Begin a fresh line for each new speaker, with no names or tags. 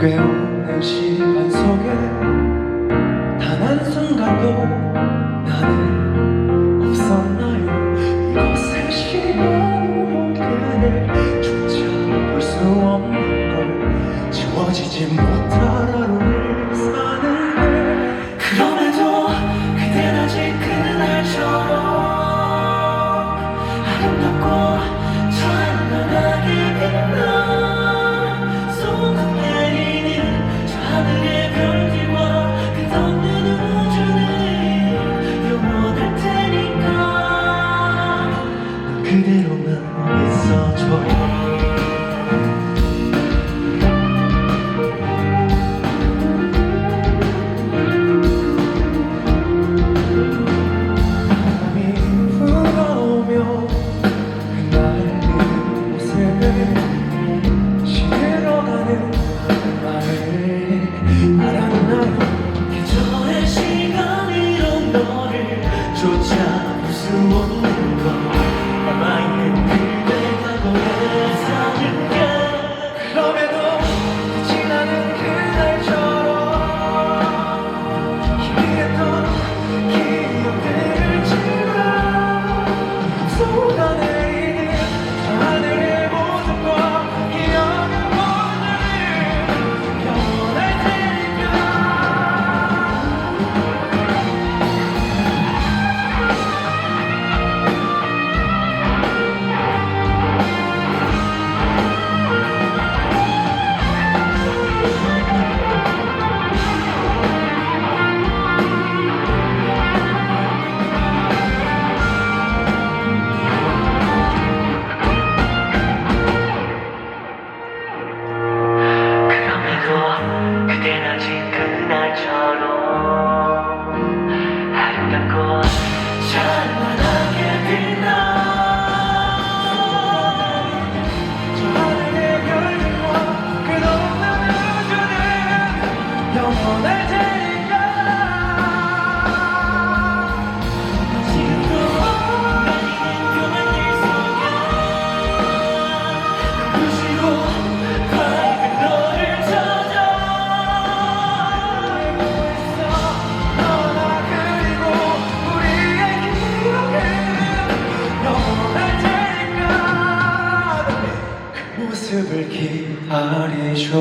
꽤 오랜 시간 속에 단 한순간도 나는 없었나요? 이곳의 시간으로 그댈 쫓아볼 수 없는 寂寞的。 모습을 기다리죠